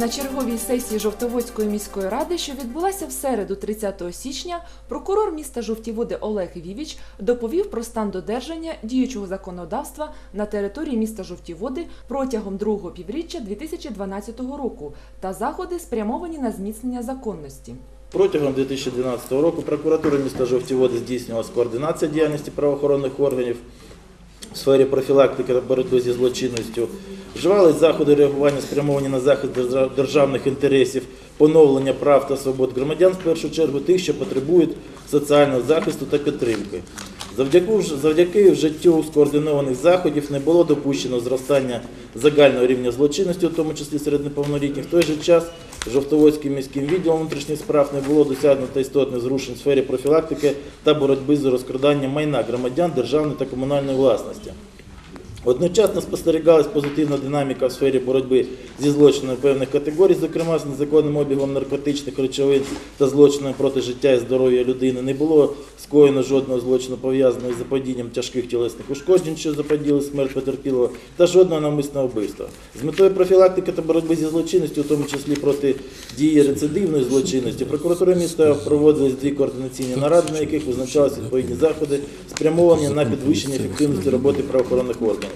На черговій сесії Жовтоводської міської ради, що відбулася в середу 30 січня, прокурор міста Жовтіводи Олег Вівіч доповів про стан додержання діючого законодавства на території міста Жовтіводи протягом другого півріччя 2012 року та заходи спрямовані на зміцнення законності. Протягом 2012 року прокуратура міста Жовті Води здійснювала координація діяльності правоохоронних органів в сфері профілактики та боротьби зі злочинністю. Вживались заходи реагування, спрямовані на захист державних інтересів, поновлення прав та свобод громадян, в першу чергу тих, що потребують соціального захисту та підтримки. Завдяки, вжиттю скоординованих заходів не було допущено зростання загального рівня злочинності, у тому числі серед неповнолітніх. В той же час Жовтоводським міським відділом внутрішніх справ не було досягнуто істотних зрушень в сфері профілактики та боротьби з розкраданням майна громадян державної та комунальної власності. Одночасно спостерігалась позитивна динаміка в сфері боротьби зі злочинами певних категорій, зокрема з незаконним обігом наркотичних речовин та злочинами проти життя і здоров'я людини. Не було скоєно жодного злочину пов'язаного з заподінням тяжких тілесних ушкоджень, що заподіли смерть потерпілого, та жодного навмисного вбивства. З метою профілактики та боротьби зі злочинністю, у тому числі проти дії рецидивної злочинності, прокуратура міста проводились дві координаційні наради, на яких визначалися відповідні заходи, спрямовані на підвищення ефективності роботи правоохоронних органів.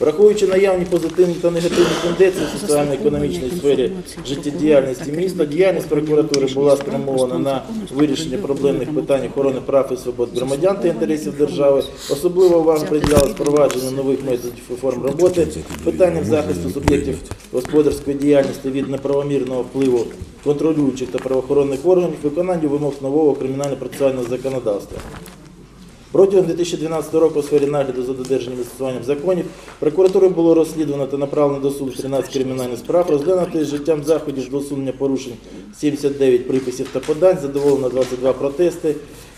Враховуючи наявні позитивні та негативні тенденції в соціально-економічній сфері життєдіяльності міста, діяльність прокуратури була спрямована на вирішення проблемних питань охорони прав і свобод громадян та інтересів держави. Особлива увага приділялась впровадженню нових методів і форм роботи, питанням захисту суб'єктів господарської діяльності від неправомірного впливу контролюючих та правоохоронних органів, виконанню вимог нового кримінально-процесуального законодавства. Протягом 2012 року у сфері нагляду за додержанням і застосуванням законів прокуратурою було розслідувано та направлено до суду 13 кримінальних справ, розглянуто із життям заходів до усунення порушень 79 приписів та подань, задоволено 22 протести,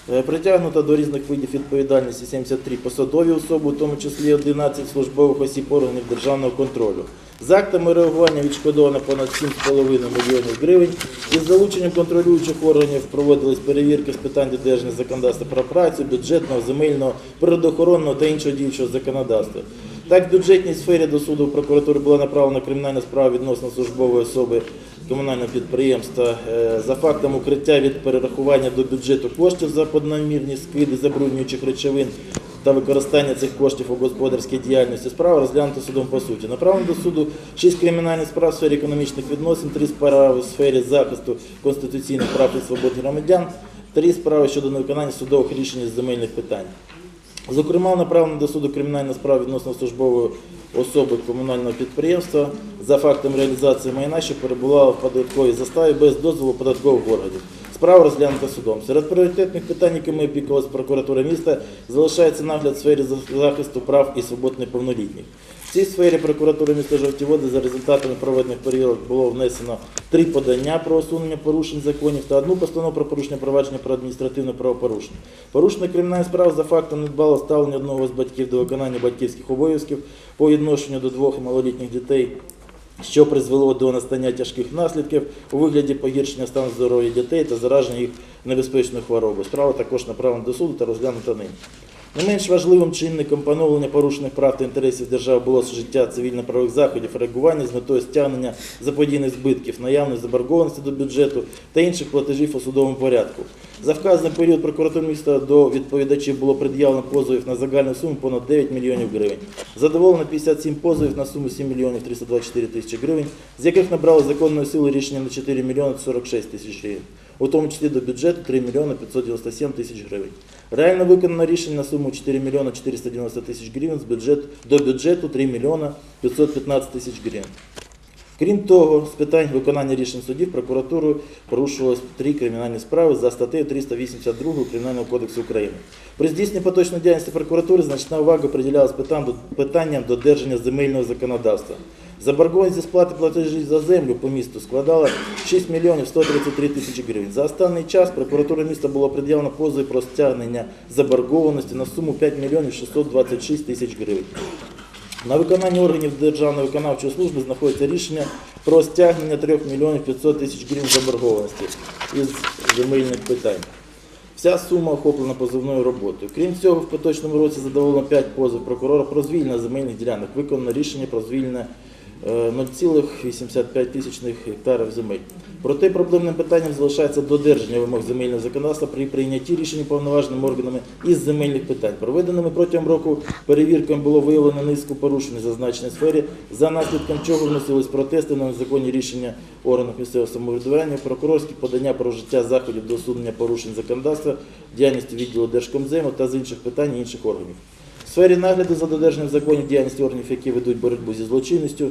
притягнуто до різних видів відповідальності 73 посадові особи, у тому числі 11 службових осіб органів державного контролю. З актами реагування відшкодовано понад 7,5 мільйонів гривень. Із залученням контролюючих органів проводились перевірки з питань додержання законодавства про працю, бюджетного, земельного, природоохоронного та іншого діючого законодавства. Так, в бюджетній сфері до суду прокуратури була направлена кримінальна справа відносно службової особи комунального підприємства е, за фактом укриття від перерахування до бюджету коштів за поднамірні скиди забруднюючих речовин та використання цих коштів у господарській діяльності. Справа розглянута судом по суті. Направлено до суду 6 кримінальних справ в сфері економічних відносин, 3 справи в сфері захисту конституційних прав і свобод громадян, 3 справи щодо невиконання судових рішень з земельних питань. Зокрема, направлено до суду кримінальна справа відносно службової особи комунального підприємства за фактом реалізації майна, що перебувала в податковій заставі без дозволу податкових органів. Справа розглянута судом. Серед пріоритетних питань, якими опікувалась прокуратура міста, залишається нагляд в сфері захисту прав і свобод неповнолітніх. В цій сфері прокуратури міста Жовтіводи за результатами проведених перевірок було внесено три подання про усунення порушень законів та одну постанову про порушення провадження про адміністративне правопорушення. Порушена кримінальна справа за фактом недбалого ставлення одного з батьків до виконання батьківських обов'язків по відношенню до двох малолітніх дітей. Що призвело до настання тяжких наслідків у вигляді погіршення стану здоров'я дітей та зараження їх небезпечною хворобою. Справа також направлена до суду та розглянута ним. Не менш важливим чинником поновлення порушених прав та інтересів держави було життя цивільно-правових заходів реагування з метою стягнення заподійних збитків, наявної заборгованості до бюджету та інших платежів у судовому порядку. За вказаний період прокуратури міста до відповідачів було пред'явлено позовів на загальну суму понад 9 мільйонів гривень. Задоволено 57 позовів на суму 7 мільйонів 324 тисячі гривень, з яких набрало законної сили рішення на 4 мільйони 46 тисяч гривень, у тому числі до бюджету 3 мільйони 597 тисяч гривень. Реально виконано рішення на суму 4 мільйони 490 тисяч гривень, з бюджету, до бюджету 3 мільйона 515 тисяч гривень. Крім того, з питань виконання рішень судів прокуратурою порушувалось три кримінальні справи за статтею 382 Кримінального кодексу України. При здійсненні поточної діяльності прокуратури значна увага приділялась питанням додержання земельного законодавства. Заборгованість зі сплати платежів за землю по місту складала 6 мільйонів 133 тисячі гривень. За останній час прокуратура міста було пред'явлено позови про стягнення заборгованості на суму 5 мільйонів 626 тисяч гривень. На виконанні органів Державної виконавчої служби знаходиться рішення про стягнення 3 мільйонів 500 тисяч гривень заборгованості із земельних питань. Вся сума охоплена позовною роботою. Крім цього, в поточному році задоволено 5 позов прокурора про звільнення земельних ділянок. Виконано рішення про звільнення 0,85 тисячних гектарів земель. Проте проблемним питанням залишається додержання вимог земельного законодавства при прийнятті рішень повноважними органами із земельних питань. Проведеними протягом року перевірками було виявлено низку порушень у сфері, за наслідком чого вносились протести на незаконні рішення органів місцевого самоврядування, прокурорські подання про вжиття заходів до усунення порушень законодавства, діяльності відділу Держкомзему та з інших питань інших органів. Сфері нагляду за додержанням законів діяльності органів, які ведуть боротьбу зі злочинністю,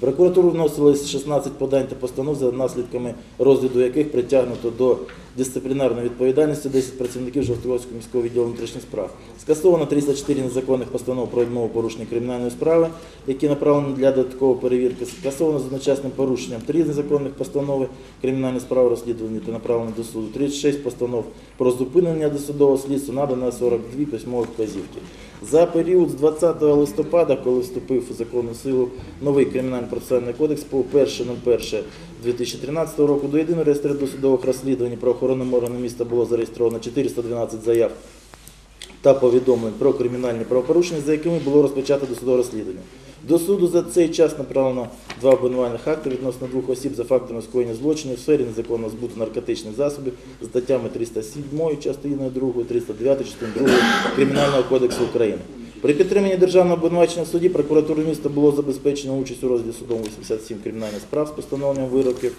Прокуратуру вносилось 16 подань та постанов, за наслідками розгляду яких притягнуто до дисциплінарної відповідальності 10 працівників Жовтоводського міського відділу внутрішніх справ. Скасовано 304 незаконних постанов про відмову порушення кримінальної справи, які направлені для додаткової перевірки. Скасовано з одночасним порушенням 3 незаконних постанови кримінальної справи розслідування та направлені до суду. 36 постанов про зупинення досудового слідства надано 42 письмові вказівки. За період з 20 листопада, коли вступив у законну силу новий кримінально-процесуальний кодекс по 1.01.2013 року, до єдиного реєстру досудових розслідувань правоохоронним органам міста було зареєстровано 412 заяв та повідомлень про кримінальні правопорушення, за якими було розпочато досудове розслідування. До суду за цей час направлено два обвинувальних акти відносно двох осіб за фактами скоєння злочинів в сфері незаконного збуту наркотичних засобів за статтями 307 частиною 2, 309 частиною 2 Кримінального кодексу України. При підтриманні державного обвинувачення суді прокуратури міста було забезпечено участь у розгляді судом 87 кримінальних справ з постановленням вироків.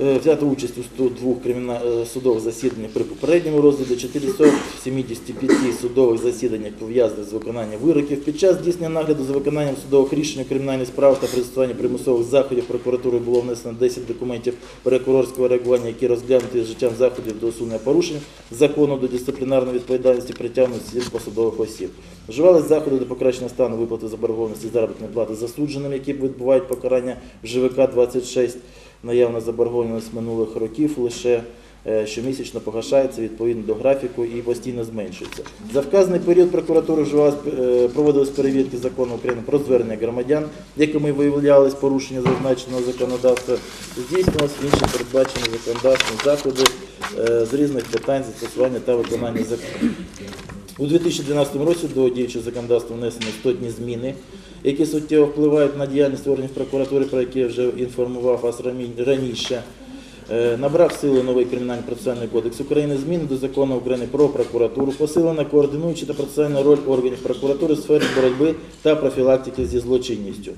Е, Взято участь у 102 криміна... е, судових засіданнях при попередньому розгляді, 475 судових засіданнях пов'язаних з виконанням вироків. Під час здійснення нагляду за виконанням судових рішень у кримінальних справах та застосуванні примусових заходів прокуратурою було внесено 10 документів прокурорського реагування, які розглянуті з життям заходів до усунення порушень закону до дисциплінарної відповідальності притягнуті сім посадових осіб. Вживались заходи до покращення стану виплати заборгованості заробітної плати засудженим, які відбувають покарання в ЖВК 26 наявна заборгованість минулих років лише е, щомісячно погашається відповідно до графіку і постійно зменшується. За вказаний період прокуратури вживалась, е, проводились перевірки закону України про звернення громадян, якими виявлялись порушення зазначеного законодавства, здійснювалися інші передбачені законодавством заходи е, з різних питань застосування та виконання закону. У 2012 році до діючого законодавства внесені істотні зміни, які суттєво впливають на діяльність органів прокуратури, про які я вже інформував вас раніше. Е, Набрав сили новий кримінальний процесуальний кодекс України, зміни до закону України про прокуратуру, посилена координуюча та процесуальна роль органів прокуратури в сфері боротьби та профілактики зі злочинністю.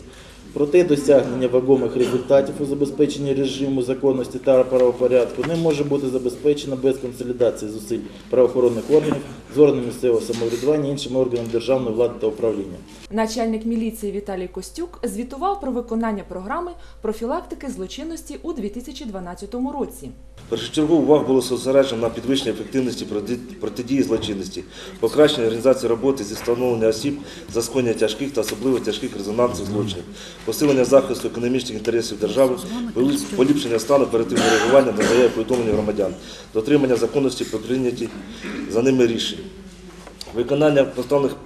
Проте досягнення вагомих результатів у забезпеченні режиму законності та правопорядку не може бути забезпечено без консолідації зусиль правоохоронних органів з органами місцевого самоврядування, іншими органами державної влади та управління. Начальник міліції Віталій Костюк звітував про виконання програми профілактики злочинності у 2012 році. Першочергову увагу було зосереджено на підвищенні ефективності протидії злочинності, покращення організації роботи зі встановлення осіб за скоєння тяжких та особливо тяжких резонансних злочинів, посилення захисту економічних інтересів держави, поліпшення стану оперативного реагування на заяви повідомлення громадян, дотримання законності про прийняті за ними рішень. Виконання поставлених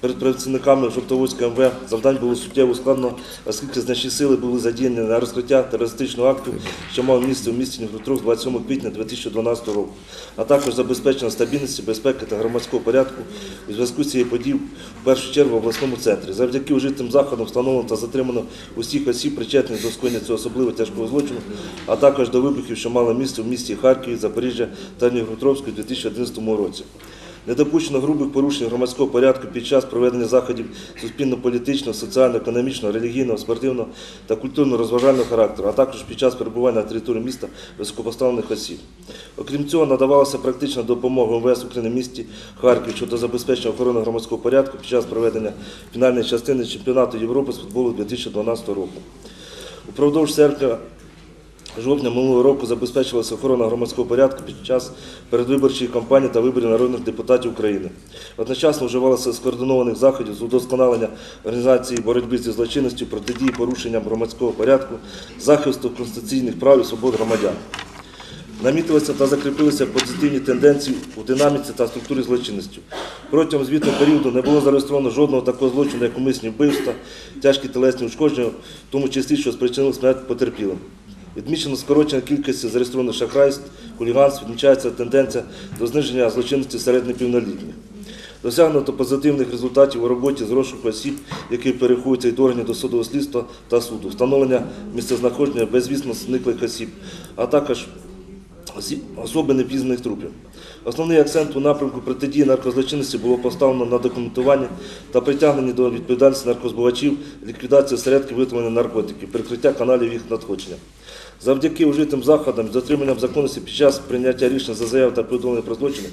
перед працівниками Жовтоводського МВ завдань було суттєво складно, оскільки значні сили були задіяні на розкриття терористичного акту, що мав місце у місті Дніпропетровськ 27 квітня 2012 року, а також забезпечення стабільності, безпеки та громадського порядку у зв'язку з цією подією в першу чергу в обласному центрі. Завдяки вжитим заходам встановлено та затримано усіх осіб, причетних до скоєння цього особливо тяжкого злочину, а також до вибухів, що мали місце в місті Харкові, Запоріжжя та Дніпропетровську у 2011 році. Не допущено грубих порушень громадського порядку під час проведення заходів суспільно-політичного, соціально-економічного, релігійного, спортивного та культурно-розважального характеру, а також під час перебування на території міста високопоставлених осіб. Окрім цього, надавалася практична допомога МВС України місті Харків щодо забезпечення охорони громадського порядку під час проведення фінальної частини чемпіонату Європи з футболу 2012 року. Упродовж серпня жовтня минулого року забезпечувалася охорона громадського порядку під час передвиборчої кампанії та виборів народних депутатів України. Одночасно вживалося скоординованих заходів з удосконалення організації боротьби зі злочинністю, протидії порушенням громадського порядку, захисту конституційних прав і свобод громадян. Намітилися та закріпилися позитивні тенденції у динаміці та структурі злочинності. Протягом звітного періоду не було зареєстровано жодного такого злочину, як умисні вбивства, тяжкі телесні ушкодження, в тому числі, що спричинили смерть потерпілим. Відмічено скорочення кількості зареєстрованих шахрайств, хуліганств, відмічається тенденція до зниження злочинності серед неповнолітніх. Досягнуто позитивних результатів у роботі з розшуку осіб, які переховуються від органів досудового слідства та суду, встановлення місцезнаходження безвісно зниклих осіб, а також особи непізнаних трупів. Основний акцент у напрямку протидії наркозлочинності було поставлено на документування та притягнення до відповідальності наркозбувачів, ліквідацію осередків виготовлення наркотиків, перекриття каналів їх надходження. Завдяки вжитим заходам з дотриманням законності під час прийняття рішень за заяв та повідомлення про злочини,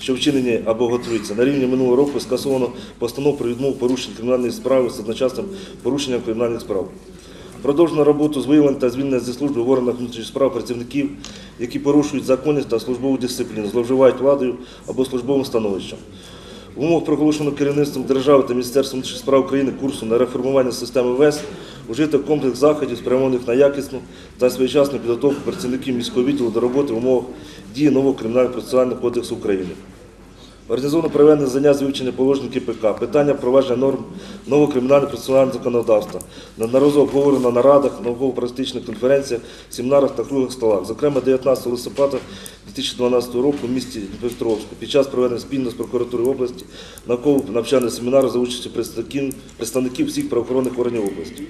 що вчинені або готуються, на рівні минулого року скасовано постанову про відмову порушень кримінальної справи з одночасним порушенням кримінальних справ. Продовжено роботу з виявлення та звільнення зі служби в органах внутрішніх справ працівників, які порушують законність та службову дисципліну, зловживають владою або службовим становищем. В умовах проголошеного керівництвом держави та Міністерством внутрішніх справ України курсу на реформування системи ВЕС вжито комплекс заходів, спрямованих на якісну та своєчасну підготовку працівників міського відділу до роботи в умовах дії нового кримінально-процесуального кодексу України. Організовано проведення заняття з вивчення положень КПК, питання впровадження норм нового кримінально-процесуального законодавства, неодноразово обговорено на нарадах, науково-практичних конференціях, семінарах та круглих столах. Зокрема, 19 листопада 2012 року в місті Дніпропетровську під час проведення спільно з прокуратурою області науково-навчального семінару за участю представників, представників всіх правоохоронних органів області.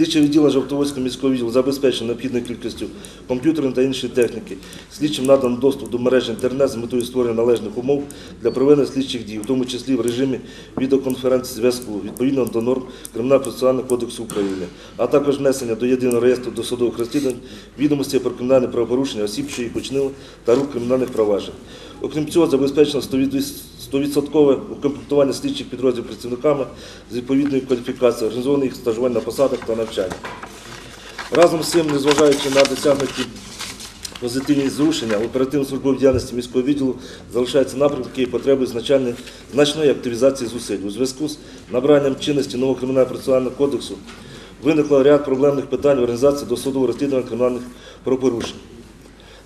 Слідче відділення Жовтоводського міського відділу забезпечено необхідною кількістю комп'ютерної та іншої техніки. Слідчим надано доступ до мережі інтернет з метою створення належних умов для проведення слідчих дій, в тому числі в режимі відеоконференц-зв'язку, відповідно до норм Кримінально-процесуального кодексу України, а також внесення до єдиного реєстру досудових розслідувань відомостей про кримінальне правопорушення осіб, що їх починили, та рук кримінальних проваджень. Окрім цього, забезпечено 100% укомплектування слідчих підрозділів працівниками з відповідною кваліфікацією, організоване їх стажування на посадах та навчання. Разом з цим, незважаючи на досягнуті позитивні зрушення, в оперативно-службовій діяльності міського відділу залишається напрямок, який потребує значальної, значної активізації зусиль. У зв'язку з набранням чинності нового кримінально-процесуального кодексу виникло ряд проблемних питань в організації досудового розслідування кримінальних правопорушень.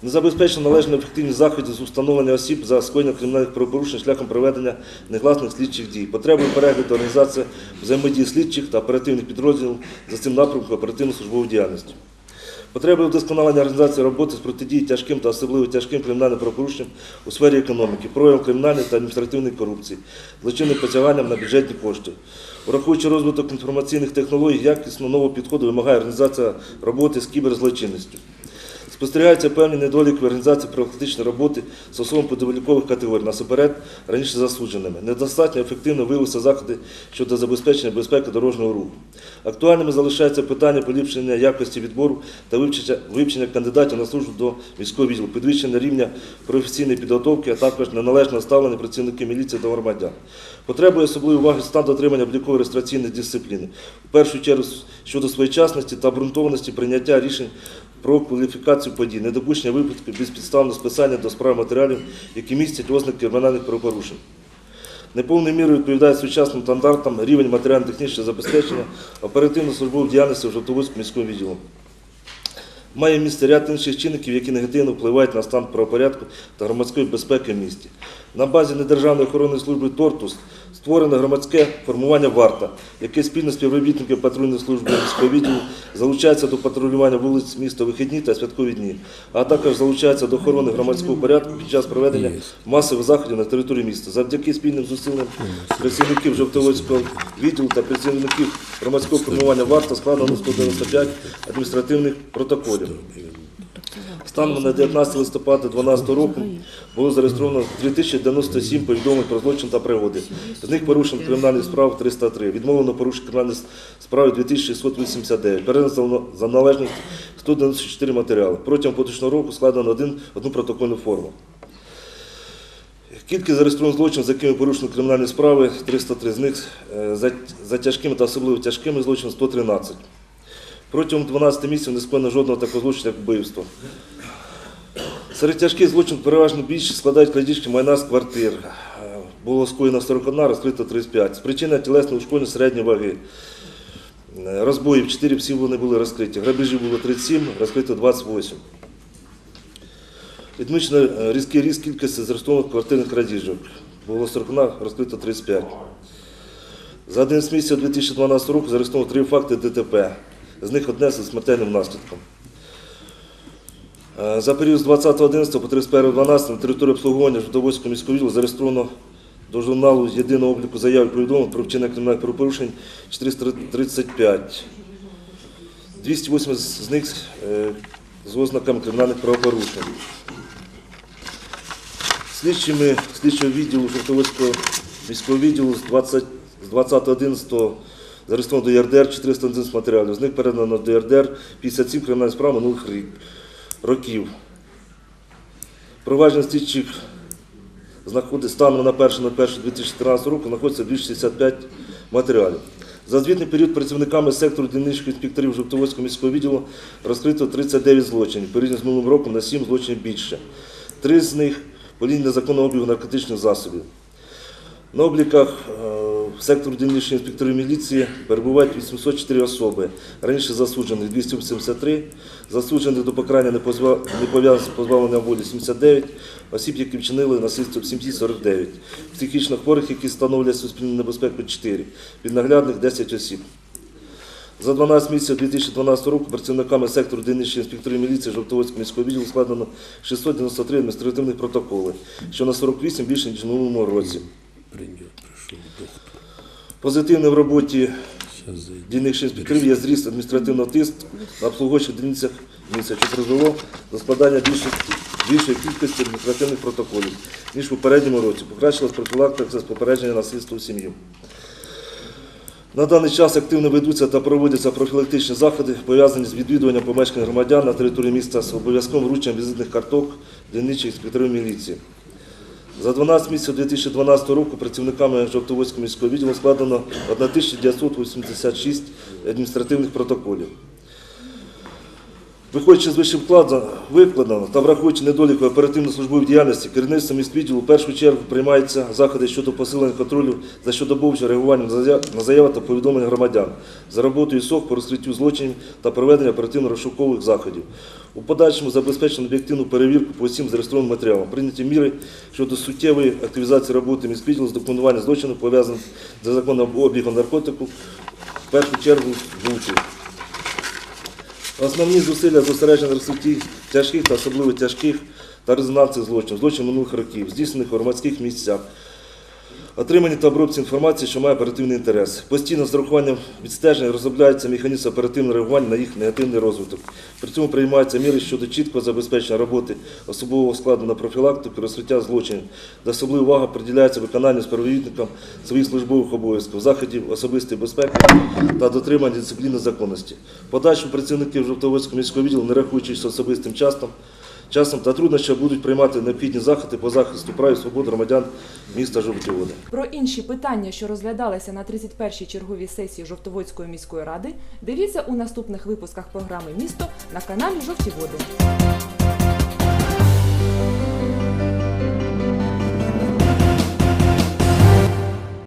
Не забезпечено належну ефективність заходів з установлення осіб за скоєння кримінальних правопорушень шляхом проведення негласних слідчих дій. Потребує перегляду організації взаємодії слідчих та оперативних підрозділів за цим напрямком оперативно-службової діяльності. Потреби вдосконалення організації роботи з протидії тяжким та особливо тяжким кримінальним правопорушенням у сфері економіки, проявам кримінальної та адміністративної корупції, злочинним потяганням на бюджетні кошти. Враховуючи розвиток інформаційних технологій, якісно нового підходу вимагає організація роботи з кіберзлочинністю. Спостерігаються певні недоліки в організації профілактичної роботи особами подовольникових категорій, насамперед раніше засудженими. Недостатньо ефективно виявилися заходи щодо забезпечення безпеки дорожнього руху. Актуальними залишається питання поліпшення якості відбору та вивчення, кандидатів на службу до міського відділу, підвищення рівня професійної підготовки, а також неналежного ставлення працівників міліції та громадян. Потребує особливої уваги стан дотримання облікової реєстраційної дисципліни. В першу чергу щодо своєчасності та обґрунтованості прийняття рішень про кваліфікацію подій, недопущення випадків безпідставного списання до справи матеріалів, які містять ознаки кримінальних правопорушень. Неповною мірою відповідає сучасним стандартам рівень матеріально-технічного забезпечення оперативно-службової діяльності в Жовтоводському міському відділу. Має місце ряд інших чинників, які негативно впливають на стан правопорядку та громадської безпеки в місті. На базі недержавної охоронної служби «Тортус» створено громадське формування «Варта», яке спільно з співробітниками патрульної служби міського відділу залучається до патрулювання вулиць міста вихідні та святкові дні, а також залучається до охорони громадського порядку під час проведення масових заходів на території міста. Завдяки спільним зусиллям працівників Жовтоводського відділу та працівників громадського формування «Варта» складено 195 адміністративних протоколів. Станом на 19 листопада 2012 року було зареєстровано 3097 повідомлень про злочин та пригоди. З них порушено кримінальних справ 303, відмовлено порушення кримінальних справ 2689, передано за належність 194 матеріали. Протягом поточного року складено один, одну протокольну форму. Кількість зареєстрованих злочинів, за якими порушено кримінальні справи, 303 з них е, за тяжкими та особливо тяжкими злочинами 113. Протягом 12 місяців не скоєно жодного такого злочину, як вбивство. Серед тяжких злочинів переважно більшість складають крадіжки майна з квартир. Е, Було скоєно 41, розкрито 35. З причини тілесного ушкодження середньої ваги. Е, Розбоїв 4, всі вони були розкриті. Грабежів було 37, розкрито 28. Відмічено е, різкий ріст кількості зареєстрованих квартирних крадіжок. Було 41, розкрито 35. За 11 місяців 2012 року зареєстровано три факти ДТП. З них одне з смертельним наслідком. Е, За період з 20.11 по 31.12 на території обслуговування Жовтоводського міського відділу зареєстровано до журналу єдиного обліку заяв і повідомлень про вчинення кримінальних правопорушень 435. 208 з них е, з ознаками кримінальних правопорушень. Слідчими слідчого відділу Жовтоводського міського відділу з 20 з 20.11 зареєстровано до ЄРДР 411 матеріалів. З них передано до ЄРДР 57 кримінальних справ минулих років. Провадження слідчих знаходить станом на 1.01.2014 року знаходиться більше 65 матеріалів. За звітний період працівниками сектору дільничних інспекторів Жовтоводського міського відділу розкрито 39 злочинів, порівняно з минулим роком на 7 злочинів більше. Три з них по лінії незаконного обігу наркотичних засобів. На обліках е, сектору дільничних інспекторів міліції перебувають 804 особи. Раніше засуджених 273, засуджених до покарання не пов'язаних з позбавленням волі 79, осіб, які вчинили насильство в сім'ї 49, психічно хворих, які становлять суспільну небезпеку 4, піднаглядних 10 осіб. За 12 місяців 2012 року працівниками сектору дільничних інспекторів міліції Жовтоводського міського відділу складено 693 адміністративних протоколи, що на 48 більше, ніж в минулому році. Пришел доктор. Позитивним в роботі дільничних інспекторів є зріст адміністративного тиску на обслуговуючих дільницях місця, що призвело до складання більшої, більшої кількості адміністративних протоколів, ніж в попередньому році. Покращилась профілактика з попередження насильства у сім'ї. На даний час активно ведуться та проводяться профілактичні заходи, пов'язані з відвідуванням помешкань громадян на території міста з обов'язковим врученням візитних карток дільничих інспекторів міліції. За 12 місяців 2012 року працівниками Жовтоводського міського відділу складено 1986 адміністративних протоколів. Виходячи з вище вкладено- викладено та враховуючи недоліку оперативно-службової діяльності, керівництвом міськвідділу в першу чергу приймаються заходи щодо посилення контролю за щодобовчим реагуванням на заяви та повідомлення громадян, за роботою СОК по розкриттю злочинів та проведення оперативно-розшукових заходів. У подальшому забезпечено об'єктивну перевірку по усім зареєстрованим матеріалам. Прийняті міри щодо суттєвої активізації роботи міськвідділу з документування злочинів, пов'язаних з незаконним обігом наркотику, в першу чергу жовтів. Основні зусилля зосереджені на розкритті тяжких та особливо тяжких та резонансних злочинів, злочинів минулих років, здійснених у громадських місцях, отримані та обробці інформації, що має оперативний інтерес. Постійно з урахуванням відстеження розробляється механізм оперативного реагування на їх негативний розвиток. При цьому приймаються міри щодо чіткого забезпечення роботи особового складу на профілактику, розкриття злочинів, де особлива увага приділяється виконанню співробітникам своїх службових обов'язків, заходів особистої безпеки та дотримання дисципліни законності. Подальшому працівників Жовтоводського міського відділу, не рахуючись особистим часом, часом та труднощами, будуть приймати необхідні заходи по захисту прав і свобод громадян міста Жовтоводи. Про інші питання, що розглядалися на 31-й черговій сесії Жовтоводської міської ради, дивіться у наступних випусках програми Місто на каналі Жовті Води.